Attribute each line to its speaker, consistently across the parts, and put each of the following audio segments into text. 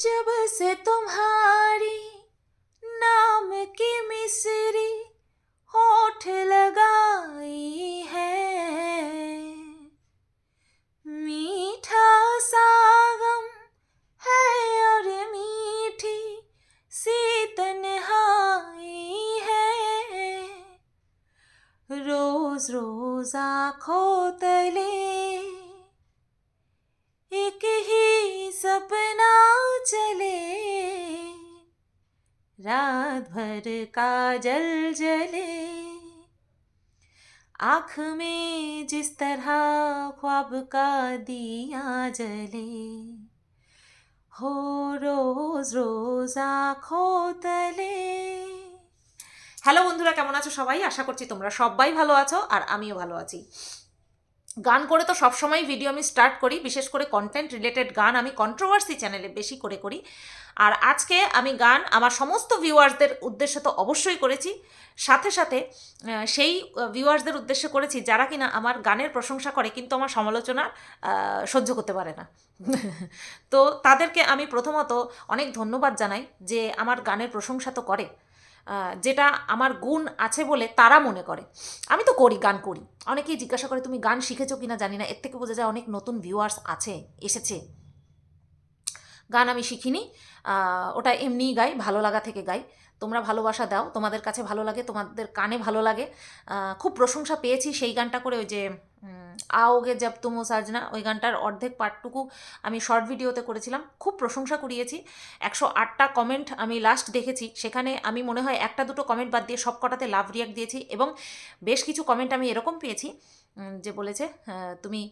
Speaker 1: जब से तुम्हारी नाम की मिसरी होठ लगाई है। मीठा सागम है और मीठी सी तन्हाई है। रोज रोज आँखों तले रात भर काजल जले आँख में जिस तरह ख्वाब का दिया जले हो रोज रोज आँखों तले হ্যালো বন্ধুরা কেমন আছো সবাই আশা করছি তোমরা সবাই ভালো আছো আর আমিও ভালো আছি গান করে তো সবসময় ভিডিও আমি স্টার্ট করি, বিশেষ করে কন্টেন্ট রিলেটেড গান আমি কন্ট্রোভার্সি চ্যানেলে বেশি করে করি। আর আজকে আমি গান আমার সমস্ত ভিউয়ার্সদের উদ্দেশ্যে তো অবশ্যই করেছি। সাথে সাথে সেই ভিউয়ার্সদের উদ্দেশ্যে করেছি যারা কিনা আমার গানের প্রশংসা করে কিন্তু আমার সমালোচনা সহ্য করতে পারে না। তো তাদেরকে আমি প্রথমত অনেক ধন্যবাদ জানাই যে আমার গানের প্রশংসা তো করে। যেটা আমার গুণ আছে বলে তারা মনে করে। আমি তো করি, গান করি। অনেকেই জিজ্ঞাসা করে, তুমি গান শিখেছো কিনা? জানি না। এর থেকে বোঝা যায় অনেক নতুন ভিউয়ার্স আছে, এসেছে। গান আমি শিখিনি। ওটা এমনিই গাই, ভালো লাগা থেকে গাই। তোমরা ভালোবাসা দাও, তোমাদের কাছে ভালো লাগে, তোমাদের কানে ভালো লাগে। খুব প্রশংসা পেয়েছি সেই গানটা করে ওই যে আওগে জব তুমো সাজনা ওই গানটার অর্ধেক পার্টটুকু আমি শর্ট ভিডিওতে করেছিলাম। খুব প্রশংসা কুড়িয়েছি। একশো আটটা কমেন্ট আমি লাস্ট দেখেছি। সেখানে আমি মনে হয় একটা দুটো কমেন্ট বাদ দিয়ে সব কটাতে লাভ রিয়াক্ট দিয়েছি এবং বেশ কিছু কমেন্ট আমি এরকম পেয়েছি যে বলেছে তুমি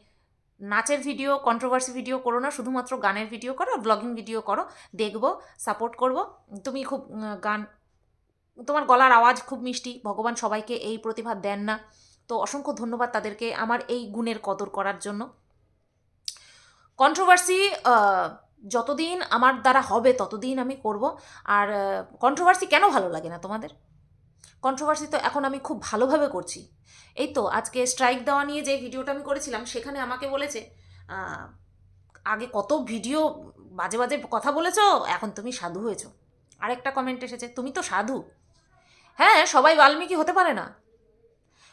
Speaker 1: নাচের ভিডিও কন্ট্রোভার্সি ভিডিও করো না, শুধুমাত্র গানের ভিডিও করো ব্লগিং ভিডিও করো। দেখব সাপোর্ট করব। তুমি খুব গান, তোমার গলার আওয়াজ খুব মিষ্টি। ভগবান সবাইকে এই প্রতিভা দেন না। তো অসংখ্য ধন্যবাদ তাদেরকে আমার এই গুণের কদর করার জন্য। কন্ট্রোভার্সি যতদিন আমার দ্বারা হবে ততদিন আমি করব। আর কন্ট্রোভার্সি কেন ভালো লাগে না তোমাদের? কন্ট্রোভার্সি তো এখন আমি খুব ভালোভাবে করছি। এই তো, আজকে স্ট্রাইক দেওয়া নিয়ে যে ভিডিওটা আমি করেছিলাম, সেখানে আমাকে বলেছে আগে কত ভিডিও বাজে বাজে কথা বলেছ, এখন তুমি সাধু হয়েছ। আরেকটা কমেন্ট এসেছে, তুমি তো সাধু? হ্যাঁ সবাই বাল্মীকি হতে পারে না।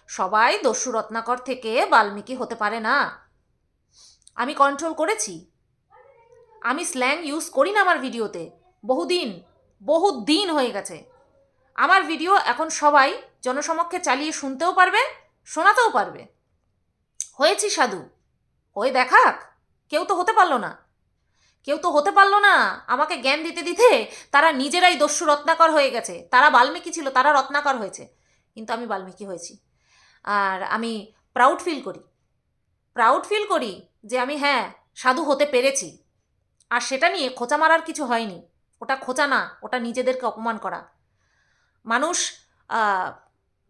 Speaker 1: সবাই দস্যু রত্নাকর থেকে বাল্মীকি হতে পারে না। আমি কন্ট্রোল করেছি। আমি স্ল্যাং ইউজ করি না আমার ভিডিওতে। বহুদিন বহু দিন হয়ে গেছে। আমার ভিডিও এখন সবাই জনসমক্ষে চালিয়ে শুনতেও পারবে, শোনাতেও পারবে। হয়েছি সাধু। হয়ে দেখাক। কেউ তো হতে পারল না। কেউ তো হতে পারল না। আমাকে জ্ঞান দিতে দিতে তারা নিজেরাই দস্যু রত্নাকর হয়ে গেছে। তারা বাল্মীকি ছিল, তারা রত্নাকর হয়েছে। কিন্তু আমি বাল্মীকি হয়েছি। আর আমি প্রাউড ফিল করি। প্রাউড ফিল করি যে আমি হ্যাঁ সাধু হতে পেরেছি। আর সেটা নিয়ে খোঁচা মারার কিছু হয়নি। ওটা খোঁচা না, ওটা নিজেদেরকে অপমান করা। মানুষ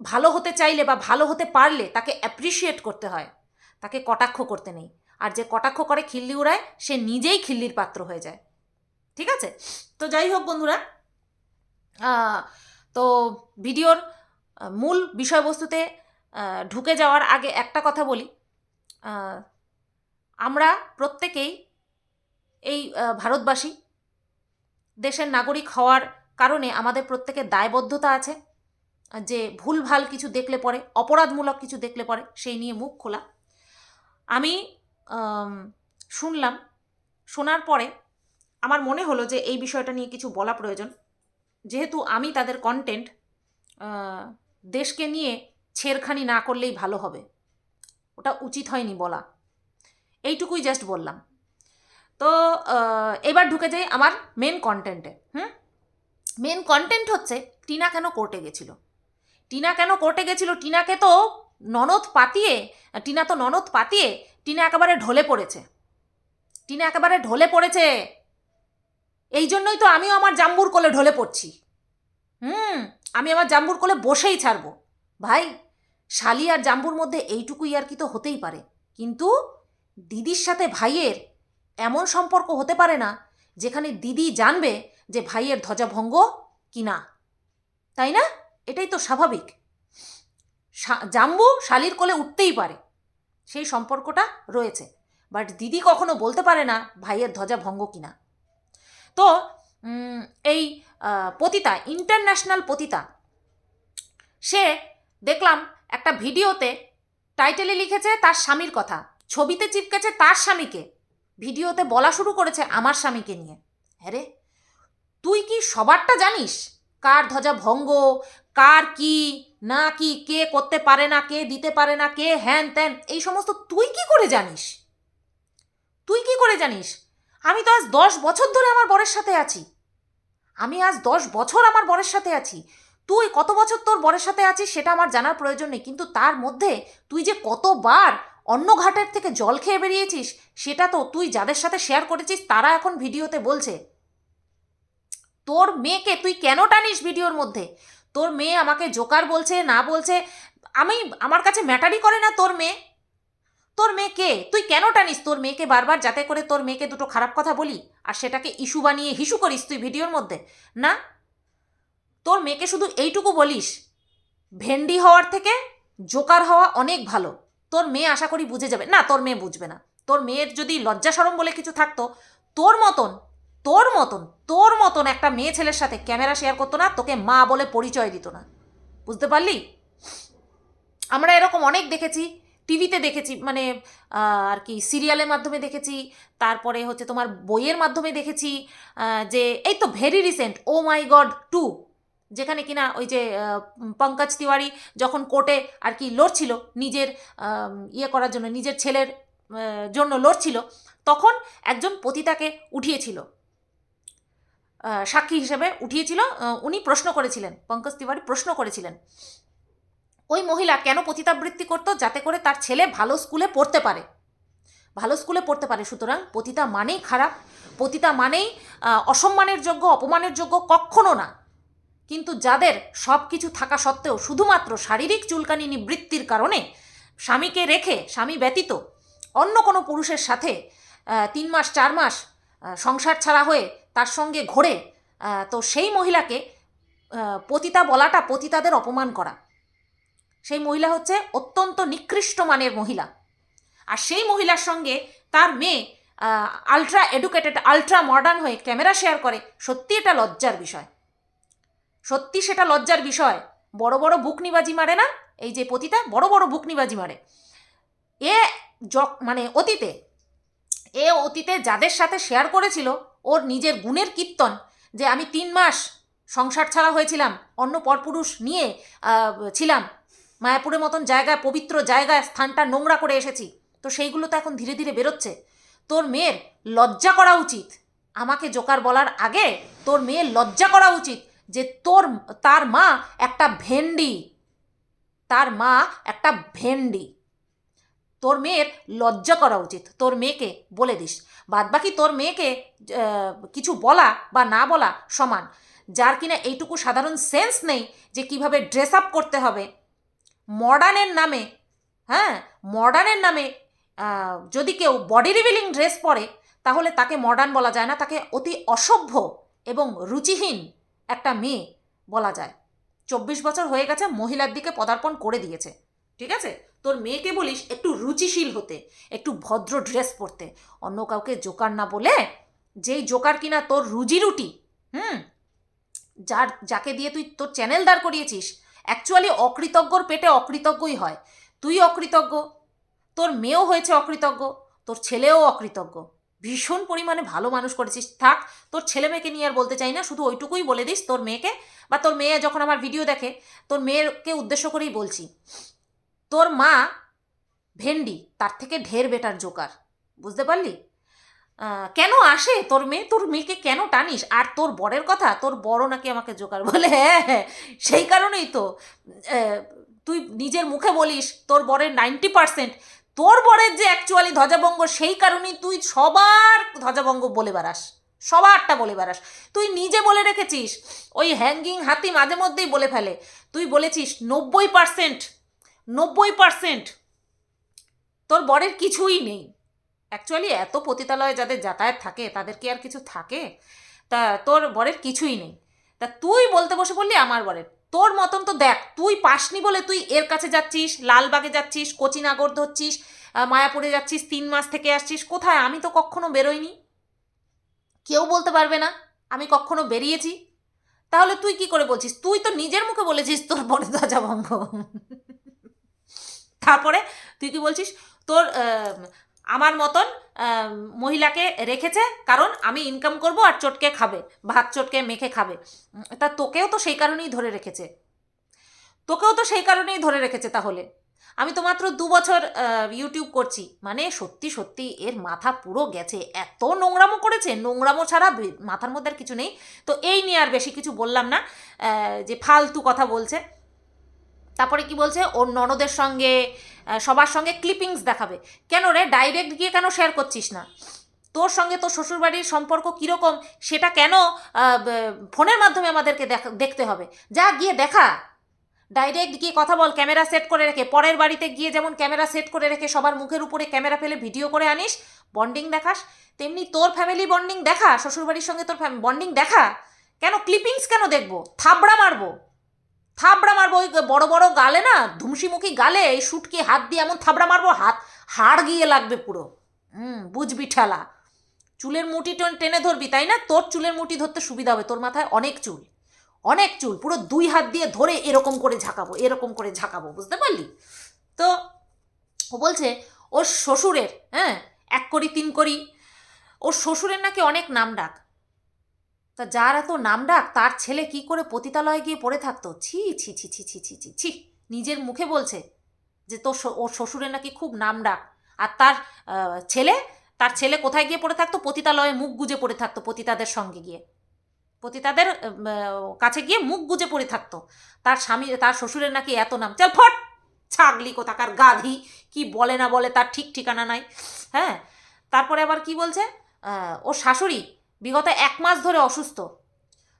Speaker 1: ভালো হতে চাইলে বা ভালো হতে পারলে তাকে অ্যাপ্রিসিয়েট করতে হয়। তাকে কটাক্ষ করতে নেই। আর যে কটাক্ষ করে খিল্লি উড়ায়, সে নিজেই খিল্লির পাত্র হয়ে যায়। ঠিক আছে? তো যাই হোক বন্ধুরা তো ভিডিওর মূল বিষয়বস্তুতে ঢুকে যাওয়ার আগে একটা কথা বলি। আমরা প্রত্যেকেই এই ভারতবাসী, দেশের নাগরিক হওয়ার কারণে আমাদের প্রত্যেকের দায়বদ্ধতা আছে, যে ভুলভাল কিছু দেখলে পরে, অপরাধমূলক কিছু দেখলে পরে, সেই নিয়ে মুখ খোলা। আমি শুনলাম, শোনার পরে আমার মনে হলো যে এই বিষয়টা নিয়ে কিছু বলা প্রয়োজন। যেহেতু আমি তাদের কন্টেন্ট দেশকে নিয়ে ছেড়খানি না করলেই ভালো হবে। ওটা উচিত হয়নি বলা। এইটুকুই জাস্ট বললাম। তো এবার ঢুকে যাই আমার মেন কন্টেন্টে হুম? মেন কন্টেন্ট হচ্ছে টিনা কেন কোর্টে গেছিল? টিনা কেন কোর্টে গেছিল? টিনাকে তো ননদ পাতিয়ে, টিনা তো ননদ পাতিয়ে টিনা একেবারে ঢলে পড়েছে। টিনা একেবারে ঢলে পড়েছে। এই জন্যই তো আমিও আমার জাম্বুর কোলে ঢলে পড়ছি। হুম, আমি আমার জাম্বুর কোলে বসেই ছাড়বো। ভাই শালি আর জাম্বুর মধ্যে এইটুকুই আর কি তো হতেই পারে। কিন্তু দিদির সাথে ভাইয়ের এমন সম্পর্ক হতে পারে না, যেখানে দিদি জানবে যে ভাইয়ের ধ্বজাভঙ্গ কি না। তাই না? এটাই তো স্বাভাবিক। জাম্বু শালির কোলে উঠতেই পারে, সেই সম্পর্কটা রয়েছে। বাট দিদি কখনো বলতে পারে না ভাইয়ের ধ্বজা ভঙ্গ কিনা তো এই পতিতা, ইন্টারন্যাশনাল পতিতা, সে দেখলাম একটা ভিডিওতে টাইটেলে লিখেছে তার স্বামীর কথা, ছবিতে চিপকেছে তার স্বামীকে, ভিডিওতে বলা শুরু করেছে আমার স্বামীকে নিয়ে। হ্যাঁ রে তুই কি সবারটা জানিস? কার ধ্বজা ভঙ্গ, কার কি, না কি, কে করতে পারে না, কে দিতে পারে না, কে হ্যান ত্যান, এই সমস্ত তুই কি করে জানিস? তুই কি করে জানিস? আমি তো আজ দশ বছর ধরে আমার বরের সাথে আছি। আমি আজ দশ বছর আমার বরের সাথে আছি। তুই কত বছর তোর বরের সাথে আছিস সেটা আমার জানার প্রয়োজন নেই। কিন্তু তার মধ্যে তুই যে কতবার অন্য ঘাটের থেকে জল খেয়ে বেরিয়েছিস সেটা তো তুই যাদের সাথে শেয়ার করেছিস তারা এখন ভিডিওতে বলছে। তোর মেয়েকে তুই কেন টানিস ভিডিওর মধ্যে? তোর মেয়ে আমাকে জোকার বলছে, না বলছে, আমি, আমার কাছে ম্যাটারই করে না তোর মেয়ে। তোর মেয়ে কে? তুই কেন টানিস তোর মেয়েকে বারবার যাতে করে তোর মেয়েকে দুটো খারাপ কথা বলি? আর সেটাকে ইস্যু বানিয়ে হিসু করিস তুই ভিডিওর মধ্যে, না? তোর মেয়েকে শুধু এইটুকু বলিস, ভেন্ডি হওয়ার থেকে জোকার হওয়া অনেক ভালো। তোর মেয়ে আশা করি বুঝে যাবে। না, তোর মেয়ে বুঝবে না। তোর মেয়ের যদি লজ্জা সরম বলে কিছু থাকতো, তোর মতন তোর মতন তোর মতন একটা মেয়ে ছেলের সাথে ক্যামেরা শেয়ার করতো না, তোকে মা বলে পরিচয় দিত না। বুঝতে পারলি? আমরা এরকম অনেক দেখেছি, টিভিতে দেখেছি মানে আর কি, সিরিয়ালের মাধ্যমে দেখেছি, তারপরে হচ্ছে তোমার বইয়ের মাধ্যমে দেখেছি যে, এই তো very recent oh my god two যেখানে কিনা ওই যে পঙ্কজ তিওয়ারি যখন কোর্টে আর কি লড়ছিল নিজের ইয়ে করার জন্য, নিজের ছেলের জন্য লড়ছিল, তখন একজন পতিতাকে উঠিয়েছিল। সাক্ষী হিসেবে উঠিয়েছিল উনি প্রশ্ন করেছিলেন, পঙ্কজ তিওয়ারি প্রশ্ন করেছিলেন, ওই মহিলা কেন পতিতাবৃত্তি করতো যাতে করে তার ছেলে ভালো স্কুলে পড়তে পারে? ভালো স্কুলে পড়তে পারে, সুতরাং পতিতা মানেই খারাপ। পতিতা মানেই অসম্মানের যোগ্য, অপমানের যোগ্য কখনো না। কিন্তু যাদের সব কিছু থাকা সত্ত্বেও শুধুমাত্র শারীরিক চুলকানি নিবৃত্তির কারণে স্বামীকে রেখে স্বামী ব্যতীত অন্য কোনো পুরুষের সাথে তিন মাস, চার মাস সংসার ছাড়া হয়ে তার সঙ্গে ঘোরে তো সেই মহিলাকে পতিতা বলাটা পতিতাদের অপমান করা। সেই মহিলা হচ্ছে অত্যন্ত নিকৃষ্ট মানের মহিলা। আর সেই মহিলার সঙ্গে তার মেয়ে আলট্রা এডুকেটেড আলট্রা মডার্ন হয়ে ক্যামেরা শেয়ার করে, সত্যি এটা লজ্জার বিষয়। সত্যি সেটা লজ্জার বিষয়। বড় বড় বুকনিবাজি মারে না? এই যে পতিতা, বড় বড় বুকনিবাজি মারে। এ মানে অতীতে, এ অতীতে যাদের সাথে শেয়ার করেছিল, ওর নিজের গুণের কীর্তন, যে আমি তিন মাস সংসার ছাড়া হয়েছিলাম, অন্য পরপুরুষ নিয়ে ছিলাম, মায়াপুরের মতন জায়গায়, পবিত্র জায়গায় স্থানটা নোংরা করে এসেছি, তো সেইগুলো তো এখন ধীরে ধীরে বেরোচ্ছে। তোর মেয়ের লজ্জা করা উচিত। আমাকে জোকার বলার আগে তোর মেয়ের লজ্জা করা উচিত। যে তোর, তার মা একটা ভেন্ডি। তার মা একটা ভেন্ডি। তোর মেয়ের লজ্জা করা উচিত। তোর মেয়েকে বলে দিস। বাদবাকি তোর মেয়েকে কিছু বলা বা না বলা সমান। যার কিনা এইটুকু সাধারণ সেন্স নেই যে কীভাবে ড্রেস আপ করতে হবে। মডার্নের নামে হ্যাঁ মডার্নের নামে যদি কেউ বডি রিভিলিং ড্রেস পরে, তাহলে তাকে মডার্ন বলা যায় না। তাকে অতি অসভ্য এবং রুচিহীন একটা মেয়ে, বলা যায়। চব্বিশ বছর হয়ে গেছে মহিলার দিকে পদার্পণ করে দিয়েছে। ঠিক আছে? তোর মেয়েকে বলিস একটু রুচিশীল হতে, একটু ভদ্র ড্রেস পরতে। অন্য কাউকে জোকার না বলে যেই জোকার কিনা তোর রুজি রুটি, হুম? যার, যাকে দিয়ে তুই তোর চ্যানেল দাঁড় করিয়েছিস অ্যাকচুয়ালি অকৃতজ্ঞর পেটে অকৃতজ্ঞই হয়। তুই অকৃতজ্ঞ, তোর মেয়েও হয়েছে অকৃতজ্ঞ, তোর ছেলেও অকৃতজ্ঞ। ভীষণ পরিমাণে ভালো মানুষ করেছিস। থাক, তোর ছেলে মেয়েকে নিয়ে আর বলতে চাই না, শুধু ওইটুকুই বলে দিস তোর মেয়েকে বা তোর মেয়ে যখন আমার ভিডিও দেখে, তোর মেয়েকে উদ্দেশ্য করেই বলছি। তোর মা ভেন্ডি, তার থেকে ঢের বেটার জোকার বুঝতে পারলি? কেন আসে তোর মেয়ে? তোর মেয়েকে কেন টানিস? আর তোর বরের কথা? তোর বড় নাকি আমাকে জোকার বলে? হ্যাঁ হ্যাঁ সেই কারণেই তো তুই নিজের মুখে বলিস, তোর বরের নাইনটি পার্সেন্ট তোর বরের যে অ্যাকচুয়ালি ধ্বজাভঙ্গ, সেই কারণেই তুই সবার ধ্বজাভঙ্গ বলে বেড়াস। সবারটা বলে বেড়াস। তুই নিজে বলে রেখেছিস, ওই হ্যাঙ্গিং হাতি মাঝে মধ্যেই বলে ফেলে। তুই বলেছিস, নব্বই পার্সেন্ট নব্বই পার্সেন্ট তোর বরের কিছুই নেই। অ্যাকচুয়ালি এত পতিতালয়ে যাদের যাতায়াত থাকে, তাদের কি আর কিছু থাকে? তা তোর বরের কিছুই নেই। তা তুই বলতে বসে বললি আমার বরের। তোর মতন তো দেখ, তুই পাসনি বলে তুই এর কাছে যাচ্ছিস, লালবাগে যাচ্ছিস, কোচিনাগর ধরছিস মায়াপুরে যাচ্ছিস, তিন মাস থেকে আসছিস, কোথায়? আমি তো কখনো বেরোইনি। কেউ বলতে পারবে না, আমি কখনো বেরিয়েছি। তাহলে তুই কি করে বলছিস? তুই তো নিজের মুখে বলেছিস তোর বনে দরজা ভঙ্গ তারপরে তুই কি বলছিস? তোর আমার মতন মহিলাকে রেখেছে, কারণ আমি ইনকাম করব আর চটকে খাবে, ভাত চটকে মেখে খাবে। তা তোকেও তো সেই কারণেই ধরে রেখেছে। তোকেও তো সেই কারণেই ধরে রেখেছে তাহলে। আমি তো মাত্র দু বছর ইউটিউব করছি। মানে সত্যি সত্যি এর মাথা পুরো গেছে। এত নোংরামো করেছে, নোংরামো ছাড়া মাথার মধ্যে আর কিছু নেই। তো এই নিয়ে আর বেশি কিছু বললাম না যে ফালতু কথা বলছে। তারপরে কি বলছে? ওর ননদের সঙ্গে সবার সঙ্গে ক্লিপিংস দেখাবে। কেন রে? ডাইরেক্ট গিয়ে কেন শেয়ার করছিস না? তোর সঙ্গে তোর শ্বশুরবাড়ির সম্পর্ক কীরকম? সেটা কেন ফোনের মাধ্যমে আমাদেরকে দেখা, দেখতে হবে? যা, গিয়ে দেখা। ডাইরেক্ট গিয়ে কথা বল, ক্যামেরা সেট করে রেখে। পরের বাড়িতে গিয়ে যেমন ক্যামেরা সেট করে রেখে সবার মুখের উপরে ক্যামেরা ফেলে ভিডিও করে আনিস বন্ডিং দেখাস, তেমনি তোর ফ্যামিলি বন্ডিং দেখা, শ্বশুরবাড়ির সঙ্গে তোর বন্ডিং দেখা। কেন ক্লিপিংস কেন দেখব? থাবড়া মারবো? থাবড়া মারবো, ওই বড় বড় গালে না, ধুমসিমুখী গালে এই শুটকি হাত দিয়ে এমন থাবড়া মারবো, হাত হাড় গিয়ে লাগবে পুরো। হুম, বুঝবি ঠেলা। চুলের মুঠি টেন- ধরবি, তাই না? তোর চুলের মুঠি ধরতে সুবিধা হবে, তোর মাথায় অনেক চুল। অনেক চুল, পুরো দুই হাত দিয়ে ধরে এরকম করে ঝাঁকাবো, এরকম করে ঝাঁকাবো, বুঝতে পারলি? তো ও বলছে, ওর শ্বশুরের হ্যাঁ এক করি, তিন করি, ওর শ্বশুরের নাকি অনেক নাম ডাক। তা যার এত নাম ডাক, তার ছেলে কি করে পতিতালয়ে গিয়ে পড়ে থাকতো? ছি ছি ছি ছি ছি ছি ছি ছি, নিজের মুখে বলছে যে তোর ওর শ্বশুরের নাকি খুব নাম ডাক। আর তার ছেলে তার ছেলে কোথায় গিয়ে পড়ে থাকতো? পতিতালয়ে মুখ গুজে পড়ে থাকতো পতিতাদের সঙ্গে গিয়ে। পতিতাদের কাছে গিয়ে মুখ গুজে পড়ে থাকতো। তার স্বামী, তার শ্বশুরের নাকি এত নাম, চল ফট! ছাগলি কোথাকার গাধি, কি বলে না বলে তার ঠিক ঠিকানা নাই। হ্যাঁ? তারপরে আবার কি বলছে? ওর শাশুড়ি বিগত এক মাস ধরে অসুস্থ।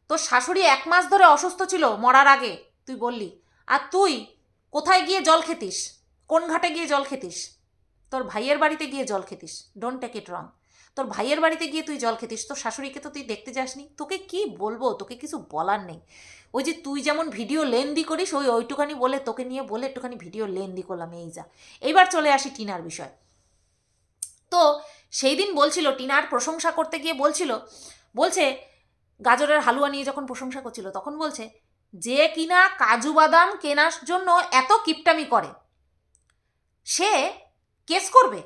Speaker 1: তোর শাশুড়ি এক মাস ধরে অসুস্থ ছিল মরার আগে, তুই বললি। আর তুই কোথায় গিয়ে জল খেতিস? কোন ঘাটে গিয়ে জল খেতিস? তোর ভাইয়ের বাড়িতে গিয়ে জল খেতিস। ডোন্ট টেক ইট রং তোর ভাইয়ের বাড়িতে গিয়ে তুই জল খেতিস। তোর শাশুড়িকে তো তুই দেখতে যাসনি। তোকে কি বলব? তোকে কিছু বলার নেই। ওই যে তুই যেমন ভিডিও লেন্দি করিস, ওই ওইটুখানি বলে, তোকে নিয়ে বলে একটুখানি ভিডিও লেন্দি করলাম, এই যা। এইবার চলে আসি টিনার বিষয়। তো সেই দিন বলছিল টিনার প্রশংসা করতে গিয়ে বলছিল, বলছে, গাজরের হালুয়া নিয়ে যখন প্রশংসা করছিল, তখন বলছে, যে কিনা কাজু বাদাম কেনার জন্য এত কিপটামি করে, সে কেস করবে?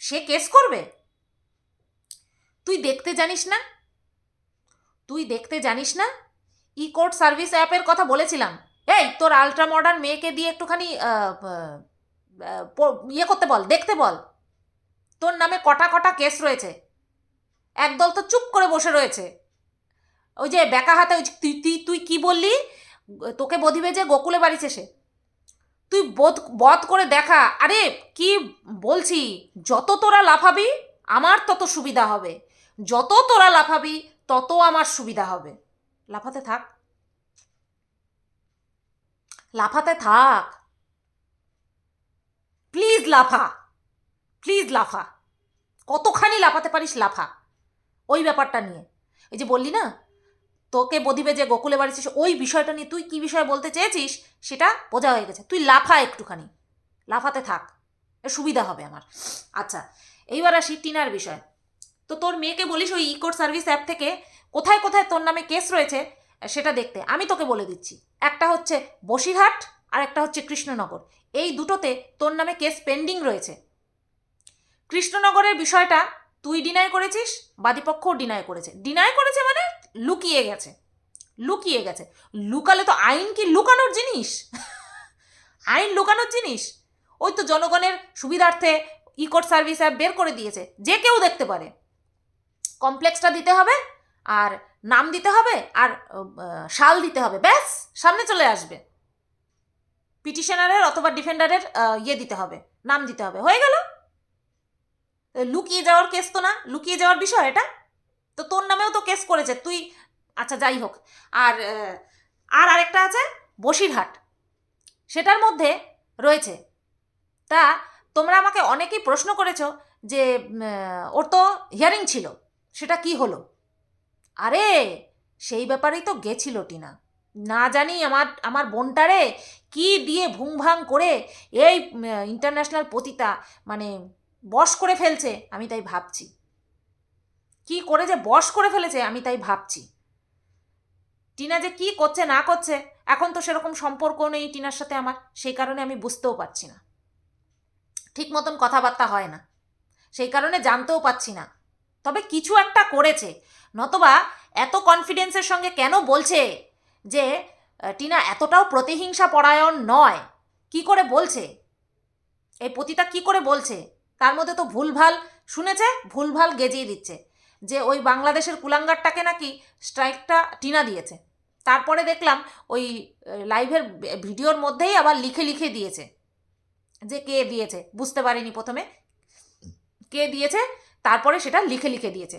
Speaker 1: সে কেস করবে? তুই দেখতে জানিস না? তুই দেখতে জানিস না? ই কোর্ট সার্ভিস অ্যাপের কথা বলেছিলাম। এই, তোর আলট্রা মডার্ন মেয়েকে দিয়ে একটুখানি ইয়ে করতে বল, দেখতে বল। তোর নামে কটা কটা কেস রয়েছে? একদল তো চুপ করে বসে রয়েছে। ওই যে বেকা হাতে ওই তুই তুই তুই কি বললি? তোকে বধিবে যে গোকুলে বাড়িছে সে তুই বোধ, বধ করে দেখা। আরে কি বলছি? যত তোরা লাফাবি, আমার তত সুবিধা হবে। যত তোরা লাফাবি, তত আমার সুবিধা হবে। লাফাতে থাক। লাফাতে থাক। প্লিজ লাফা। প্লিজ লাফা। কতখানি লাফাতে পারিস, লাফা। ওই ব্যাপারটা নিয়ে। এই যে বললি না, তোকে বদিবে যে গোকুলে বাড়িছিস ওই বিষয়টা নিয়ে তুই কি বিষয় বলতে চেয়েছিস, সেটা বোঝা হয়ে গেছে। তুই লাফা একটুখানি। লাফাতে থাক। সুবিধা হবে আমার। আচ্ছা এইবার আসি টিনার বিষয়। তো তোর মেয়েকে বলিস ওই ইকোর সার্ভিস অ্যাপ থেকে, কোথায় কোথায় তোর নামে কেস রয়েছে, সেটা দেখতে। আমি তোকে বলে দিচ্ছি। একটা হচ্ছে বসিরহাট আর একটা হচ্ছে কৃষ্ণনগর। এই দুটোতে তোর নামে কেস পেন্ডিং রয়েছে। কৃষ্ণনগরের বিষয়টা তুই ডিনাই করেছিস বাদীপক্ষও ডিনাই করেছে। ডিনাই করেছে মানে লুকিয়ে গেছে। লুকিয়ে গেছে। লুকালে তো আইন কি লুকানোর জিনিস? আইন লুকানোর জিনিস? ওই তো জনগণের সুবিধার্থে ই কোর্ট সার্ভিস অ্যাপ বের করে দিয়েছে। যে কেউ দেখতে পারে। কমপ্লেক্সটা দিতে হবে আর নাম দিতে হবে আর শাল দিতে হবে। ব্যাস, সামনে চলে আসবে। পিটিশনারের অথবা ডিফেন্ডারের ইয়ে দিতে হবে, নাম দিতে হবে। হয়ে গেল। লুকিয়ে যাওয়ার কেস তো না, লুকিয়ে যাওয়ার বিষয় এটা? তো তোর নামেও তো কেস করেছে, তুই আচ্ছা যাই হোক। আর আর আরেকটা আছে, বসিরহাট। সেটার মধ্যে রয়েছে। তা তোমরা আমাকে অনেকেই প্রশ্ন করেছ যে ওর তো হিয়ারিং ছিল, সেটা কি হলো? আরে, সেই ব্যাপারেই তো গেছিল টিনা। না জানি আমার আমার বোনটারে কি দিয়ে ভুংভাং করে এই ইন্টারন্যাশনাল পতিতা মানে বশ করে ফেলছে, আমি তাই ভাবছি। কি করে যে বশ করে ফেলেছে, আমি তাই ভাবছি। টিনা যে কি করছে, না করছে, এখন তো সেরকম সম্পর্ক নেই টিনার সাথে আমার, সেই কারণে আমি বুঝতেও পারছি না। ঠিক মতন কথাবার্তা হয় না। সেই কারণে জানতেও পাচ্ছি না। তবে কিছু একটা করেছে। নতবা এত কনফিডেন্সের সঙ্গে কেন বলছে যে টিনা এতটাও প্রতিহিংসা পরায়ণ নয়? কি করে বলছে? এই পতিতা কি করে বলছে? তার মধ্যে তো ভুলভাল, শুনেছে? ভুলভাল গেজিয়ে দিচ্ছে। যে ওই বাংলাদেশের কুলাঙ্গারটাকে নাকি স্ট্রাইকটা টিনা দিয়েছে। তারপরে দেখলাম ওই লাইভের ভিডিওর মধ্যেই আবার লিখে লিখে দিয়েছে। যে কে দিয়েছে? বুঝতে পারিনি প্রথমে। কে দিয়েছে? তারপরে সেটা লিখে লিখে দিয়েছে।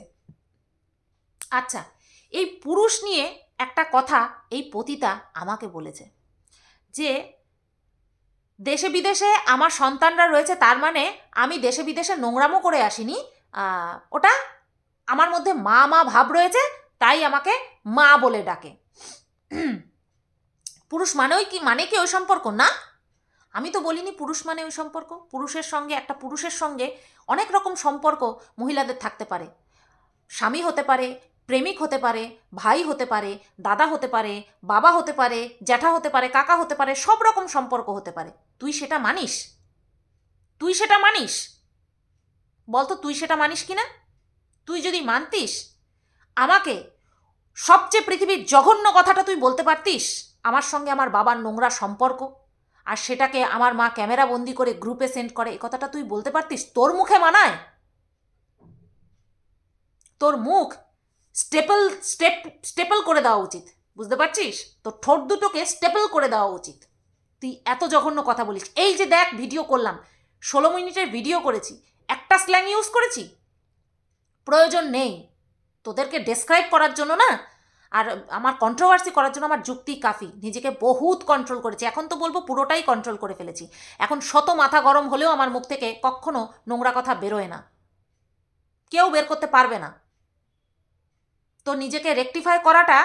Speaker 1: আচ্ছা এই পুরুষ নিয়ে একটা কথা এই পতিতা আমাকে বলেছে। যে দেশে বিদেশে আমার সন্তানরা রয়েছে, তার মানে আমি দেশে বিদেশে নোংরামো করে আসিনি। ওটা আমার মধ্যে মা মা ভাব রয়েছে, তাই আমাকে মা বলে ডাকে। পুরুষ মানেই কি মানে কি ওই সম্পর্ক? না, আমি তো বলিনি পুরুষ মানে ওই সম্পর্ক। পুরুষের সঙ্গে, একটা পুরুষের সঙ্গে অনেক রকম সম্পর্ক মহিলাদের থাকতে পারে। স্বামী হতে পারে প্রেমিক হতে পারে, ভাই হতে পারে, দাদা হতে পারে, বাবা হতে পারে, জ্যাঠা হতে পারে, কাকা হতে পারে, সব রকম সম্পর্ক হতে পারে। তুই সেটা মানিস? তুই সেটা মানিস? বলতো, তুই সেটা মানিস কি না তুই যদি মানতিস, আমাকে সবচেয়ে পৃথিবীর জঘন্য কথাটা তুই বলতে পারতিস, আমার সঙ্গে আমার বাবার নোংরা সম্পর্ক, আর সেটাকে আমার মা ক্যামেরা বন্দি করে গ্রুপে সেন্ড করে, এ কথাটা তুই বলতে পারতিস? তোর মুখে মানায়? তোর মুখ স্টেপল স্টেপ স্টেপল করে দেওয়া উচিত। বুঝতে পারছিস? তো ঠোঁট দুটোকে স্টেপল করে দেওয়া উচিত। তুই এত জঘন্য কথা বলিস। এই যে দেখ ভিডিও করলাম। ষোলো মিনিটের ভিডিও করেছি। একটা স্ল্যাং ইউজ করেছি? প্রয়োজন নেই। তোদেরকে ডেসক্রাইব করার জন্য না? আর আমার কন্ট্রোভার্সি করার জন্য আমার যুক্তি কাফি। নিজেকে বহুত কন্ট্রোল করেছি। এখন তো বলব পুরোটাই কন্ট্রোল করে ফেলেছি। এখন শত মাথা গরম হলেও আমার মুখ থেকে কখনো নোংরা কথা বেরোয় না। কেউ বের করতে পারবে না। তো নিজেকে রেকটিফাই করাটা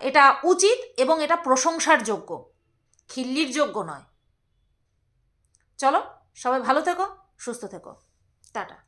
Speaker 1: এটা উচিত এবং এটা প্রশংসার যোগ্য। খিল্লির যোগ্য নয়। চলো, সবাই ভালো থেকো, সুস্থ থেকো। টাটা।